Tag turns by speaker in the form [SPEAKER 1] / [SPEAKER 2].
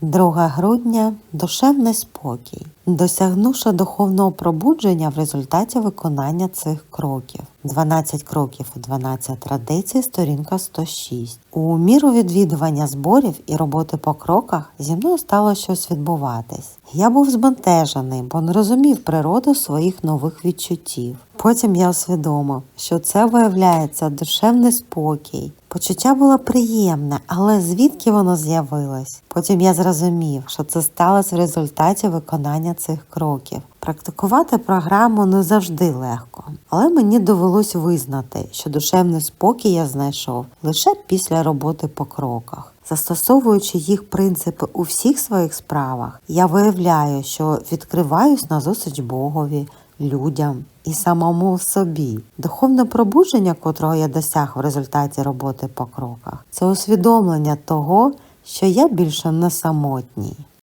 [SPEAKER 1] 2 грудня душевний спокій, досягнувши духовного пробудження в результаті виконання цих кроків. 12 кроків і 12 традицій, сторінка 106. У міру відвідування зборів і роботи по кроках зі мною стало щось відбуватись. Я був збентежений, бо не розумів природу своїх нових відчуттів. Потім я усвідомив, що це виявляється душевний спокій. Почуття було приємне, але звідки воно з'явилось? Потім я зрозумів, що це сталося в результаті виконання цих кроків. Практикувати програму не завжди легко, але мені довелось визнати, що душевний спокій я знайшов лише після роботи по кроках. Застосовуючи їх принципи у всіх своїх справах, я виявляю, що відкриваюсь на зустріч Богові, людям і самому собі. Духовне пробудження, котрого я досяг в результаті роботи по кроках, це усвідомлення того, що я більше не самотній.